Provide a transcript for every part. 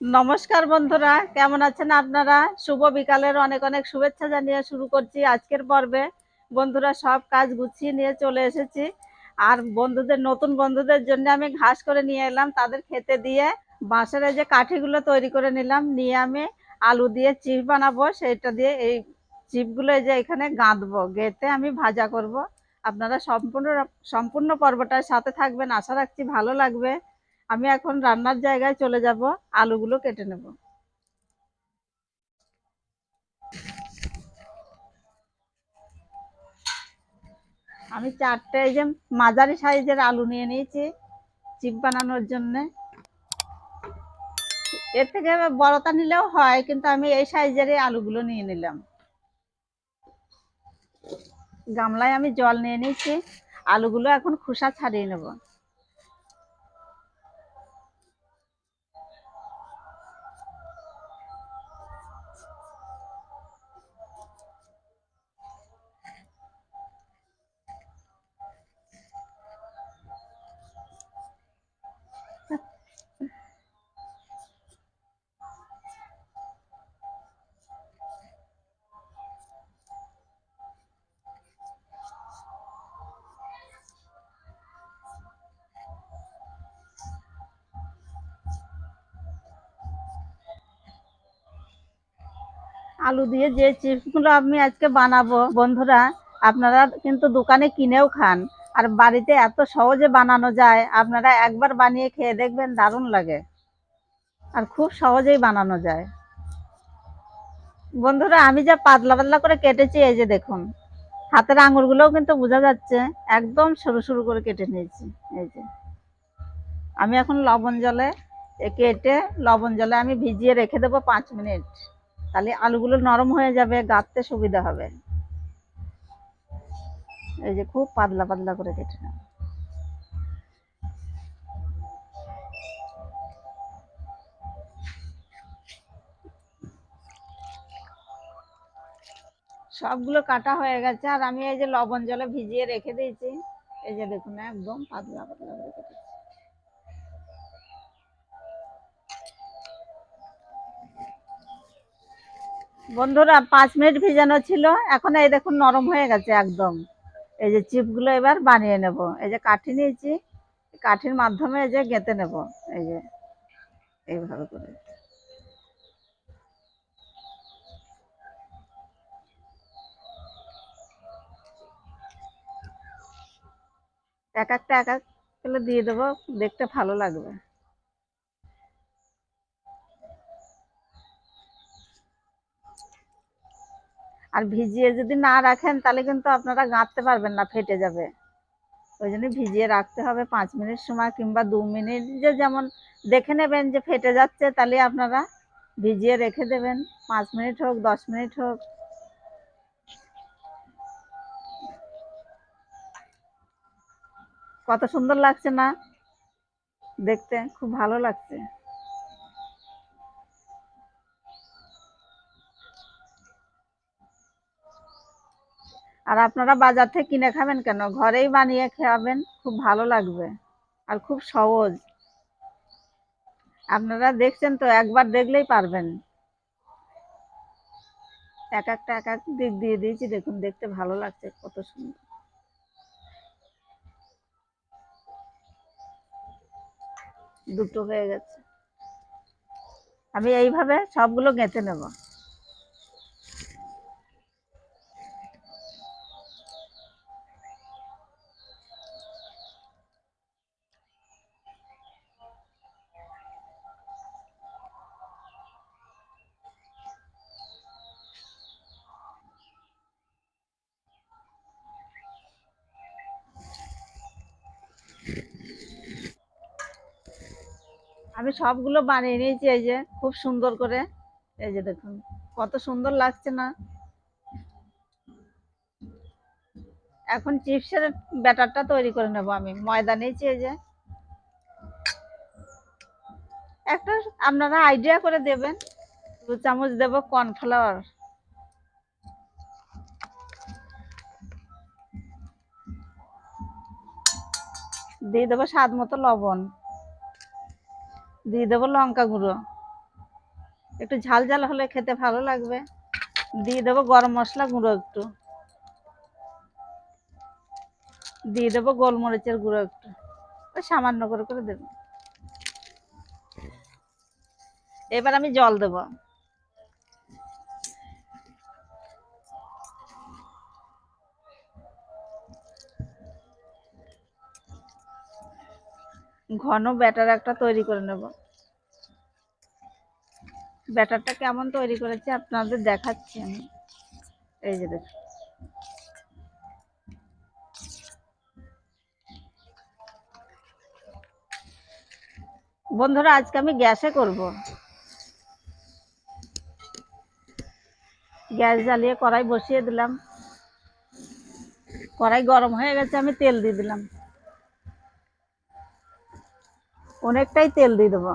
নমস্কার বন্ধুরা, কেমন আছেন আপনারা? শুভ বিকালের অনেক অনেক শুভেচ্ছা জানিয়ে শুরু করছি আজকের পর্বে। বন্ধুরা, সব কাজ গুছিয়ে নিয়ে চলে এসেছি। আর বন্ধুদের, নতুন বন্ধুদের জন্য আমি ঘাস করে নিয়ে এলাম। তাদের খেতে দিয়ে বাঁশের যে কাঠিগুলো তৈরি করে নিলাম, নিয়ে আমি আলু দিয়ে চিপ বানাবো। সেটা দিয়ে এই চিপগুলো এই যে এখানে গাঁথবো গেঁথে আমি ভাজা করব। আপনারা সম্পূর্ণ সম্পূর্ণ পর্বটার সাথে থাকবেন। আশা রাখছি ভালো লাগবে। আমি এখন রান্নার জায়গায় চলে যাব, আলুগুলো কেটে নেব। আমি চারটে এই যে মাঝারি সাইজের আলু নিয়ে নিয়েছি, চিপ বানানোর জন্য। এর থেকে বড়তা নিলেও হয়, কিন্তু আমি এই সাইজেরই আলুগুলো নিয়ে নিলাম। গামলায় আমি জল নিয়ে নিয়েছি, আলুগুলো এখন খোসা ছাড়িয়ে নেব। আলু দিয়ে যে চিপসগুলো আমি আজকে বানাবো, বন্ধুরা, আপনারা কিন্তু দোকানে কিনেও খান। আর বাড়িতে এত সহজে বানানো যায়, আপনারা একবার বানিয়ে খেয়ে দেখবেন, দারুণ লাগে। আর খুব সহজেই বানানো যায়। বন্ধুরা, আমি যা পাতলা পাতলা করে কেটেছি, এই যে দেখুন। হাতের আঙুরগুলোও কিন্তু বোঝা যাচ্ছে, একদম সরু সরু করে কেটে নিয়েছি, এই যে। আমি এখন লবণ জলে কেটে লবণ জলে আমি ভিজিয়ে রেখে দেবো পাঁচ মিনিট। তাহলে আলুগুলো নরম হয়ে যাবে গাঁথতে সুবিধা হবে। এই যে খুব পাতলা পাতলা করে কেটে নেব সবগুলো কাটা হয়ে গেছে, আর আমি এই যে লবণ জলে ভিজিয়ে রেখে দিয়েছি। এই যে দেখুন, একদম পাতলা পাতলা করে কেটেছি বন্ধুরা, পাঁচ মিনিট ভিজানো ছিল। এখন এই দেখুন নরম হয়ে গেছে একদম। এই যে চিপগুলো এবার বানিয়ে নেব। এই যে কাঠি নিয়েছি, কাঠির মাধ্যমে এই যে গেঁথে নেব। এই যে এইভাবে করে। এক একটা, এক এক দিয়ে দেবো। দেখতে ভালো লাগবে। আর ভিজিয়ে যদি না রাখেন, তাহলে কিন্তু আপনারা গাঁথতে পারবেন না, ফেটে যাবে। ওই জন্য ভিজিয়ে রাখতে হবে পাঁচ মিনিট সময় কিংবা দু মিনিট। যে যেমন দেখে নেবেন যে ফেটে যাচ্ছে, তাহলে আপনারা ভিজিয়ে রেখে দেবেন। পাঁচ মিনিট হোক, দশ মিনিট হোক। কত সুন্দর লাগছে না? দেখতে খুব ভালো লাগছে। আর আপনারা বাজার থেকে কিনে খাবেন কেন? ঘরেই বানিয়ে খাবেন, খুব ভালো লাগবে আর খুব সহজ। আপনারা দেখছেন তো, একবার দেখলেই পারবেন। এক একটা এক এক দিক দিয়ে দিয়েছি, দেখুন, দেখতে ভালো লাগছে, কত সুন্দর। দুটো হয়ে গেছে। আমি এইভাবে সবগুলো গেঁথে নেব। আমি সবগুলো বানিয়ে নিয়েছি, এই যে খুব সুন্দর করে। এই যে দেখুন, কত সুন্দর লাগছে না। এখন চিপসের ব্যাটারটা তৈরি করে নেব আমি। ময়দা নিয়েছি, এই যে। একটা আপনারা আইডিয়া করে দেবেন। দু চামচ দেব কর্নফ্লাওয়ার দিয়ে দেবো স্বাদ মতো লবণ। দিয়ে দেবো লঙ্কা গুঁড়ো। একটু ঝাল ঝাল হলে খেতে ভালো লাগবে। দিয়ে দেবো গরম মশলা গুঁড়ো একটু। দিয়ে দেবো গোলমরিচের গুঁড়ো একটু। ওই সামান্য করে করে দেবো। এবার আমি জল দেবো। ঘন ব্যাটার একটা তৈরি করে নেব। ব্যাটারটা কেমন তৈরি করেছি আপনাদের দেখাচ্ছি আমি। এই যে দেখুন। বন্ধুরা, আজকে আমি গ্যাসে করব। গ্যাস জ্বালিয়ে কড়াই বসিয়ে দিলাম। কড়াই গরম হয়ে গেছে, আমি তেল দিয়ে দিলাম। অনেকটাই তেল দিয়ে দেবো।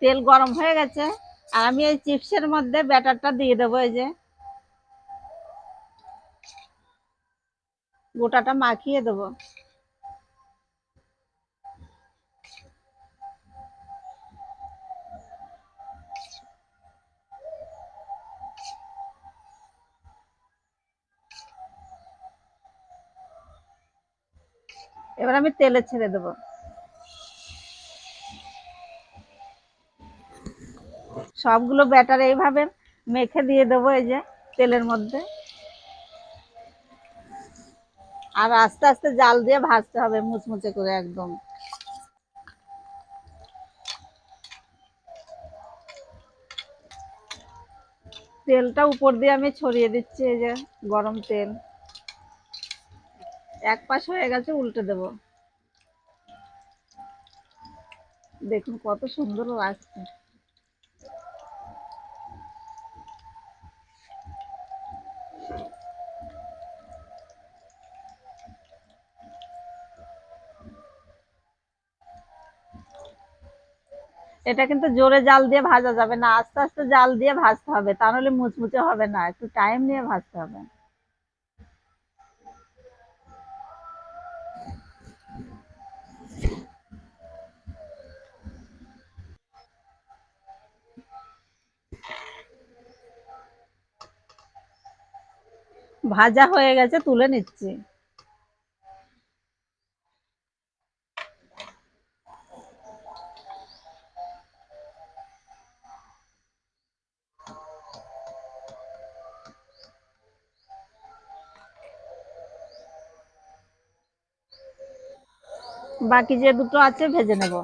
তেল গরম হয়ে গেছে, আর আমি এই চিপসের মধ্যে ব্যাটারটা দিয়ে দেবো এই যে। গোটাটা মাখিয়ে দেবো। এবার আমি তেলে ছেড়ে দেবো। সবগুলো ব্যাটার এইভাবে মেখে দিয়ে দেবো এই যে তেলের মধ্যে। আর আস্তে আস্তে জাল দিয়ে ভাজতে হবে মুচমুচে করে একদম। তেলটা উপর দিয়ে আমি ছড়িয়ে দিচ্ছি এই যে গরম তেল। এক পাশ হয়ে গেছে, উল্টে দেব। দেখুন কত সুন্দর লাগছে। এটা কিন্তু জোরে জাল দিয়ে ভাজা যাবে না, আস্তে আস্তে জাল দিয়ে ভাজতে হবে তাহলে মুচমুচে হবে না, একটু টাইম নিয়ে ভাজতে হবে। ভাজা হয়ে গেছে তুলে নিচ্ছি। বাকি যে দুটো আছে ভেজে নেব।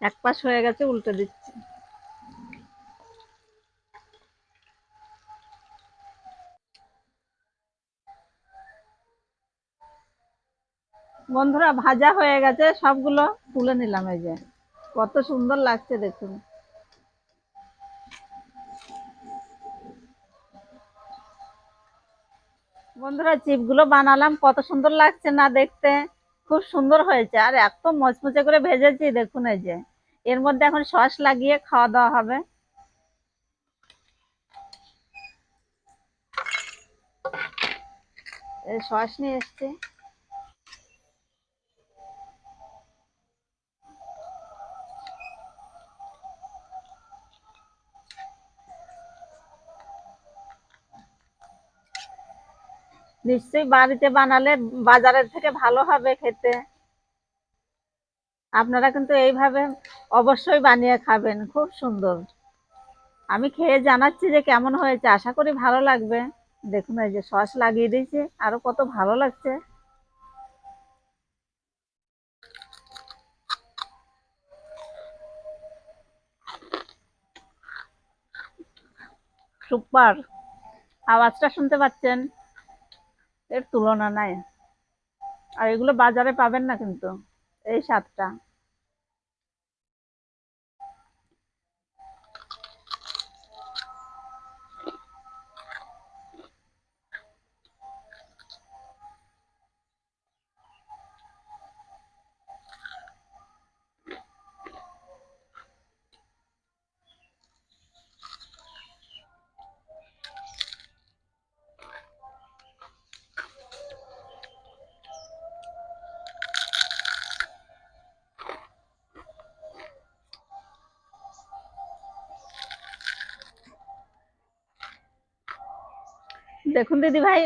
এক পাশ হয়ে গেছে, উল্টে দিচ্ছি। বন্ধুরা, ভাজা হয়ে গেছে, সবগুলো তুলে নিলাম এই যে। কত সুন্দর লাগছে দেখুন। বন্ধুরা, চিপগুলো বানালাম, কত সুন্দর লাগছে না দেখতে। খুব সুন্দর হয়েছে। আর এত মচমচে করে ভেজেছি, দেখুন এই যে। এর মধ্যে এখন সস লাগিয়ে খাওয়া দাওয়া হবে। সস নিয়ে এসছে। নিশ্চয়ই বাড়িতে বানালে বাজারের থেকে ভালো হবে খেতে। আপনারা কিন্তু এইভাবে অবশ্যই বানিয়ে খাবেন, খুব সুন্দর। আমি খেয়ে জানাচ্ছি যে কেমন হয়েছে, আশা করি ভালো লাগবে। দেখুন, এই যে সস লাগিয়ে দিয়েছি, আরও কত ভালো লাগছে। সুপার, আওয়াজটা শুনতে পাচ্ছেন? এর তুলনা নাই। আর এগুলো বাজারে পাবেন না কিন্তু এই স্বাদটা। দেখুন দিদি ভাই,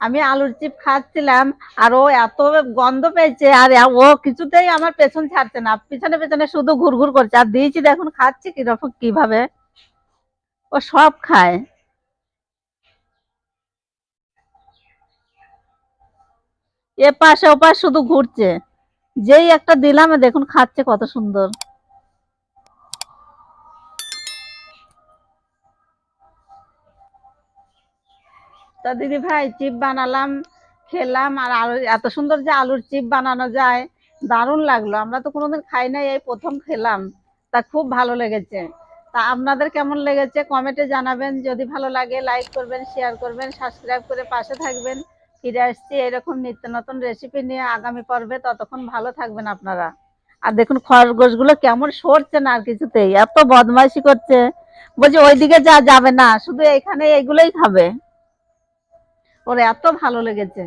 আমি আলুর চিপ খাচ্ছিলাম আর ও এত গন্ধ পেয়েছে আর ও কিছুতেই আমার পেছন ছাড়ছে না, পিছনে পেছনে শুধু ঘুরঘুর করছে। আর দিয়েছি দেখুন, খাচ্ছে কীরকম, কীভাবে? ও সব খায়। এ পাশে ও পাশ শুধু ঘুরছে। যেই একটা দিলাম দেখুন, খাচ্ছে কত সুন্দর। তা দিদি ভাই, চিপ বানালাম, খেলাম, আর আলু, এত সুন্দর যে আলুর চিপ বানানো যায়, দারুণ লাগল। আমরা তো কোনোদিন খাই নাই, এই প্রথম খেলাম। তা খুব ভালো লেগেছে। তা আপনাদের কেমন লেগেছে? কমেন্টে জানাবেন। যদি ভালো লাগে লাইক করবেন শেয়ার করবেন সাবস্ক্রাইব করে পাশে থাকবেন। ফিরে আসছি এরকম নিত্য নতুন রেসিপি নিয়ে আগামী পর্বে। ততক্ষণ ভালো থাকবেন আপনারা। আর দেখুন, খরগোশগুলো কেমন সরছে না, আর কিছুতেই। এত বদমাইশি করছে। বলছে, ওইদিকে যা যাবে না, শুধু এখানে এগুলোই খাবে। ওর এত ভালো লেগেছে।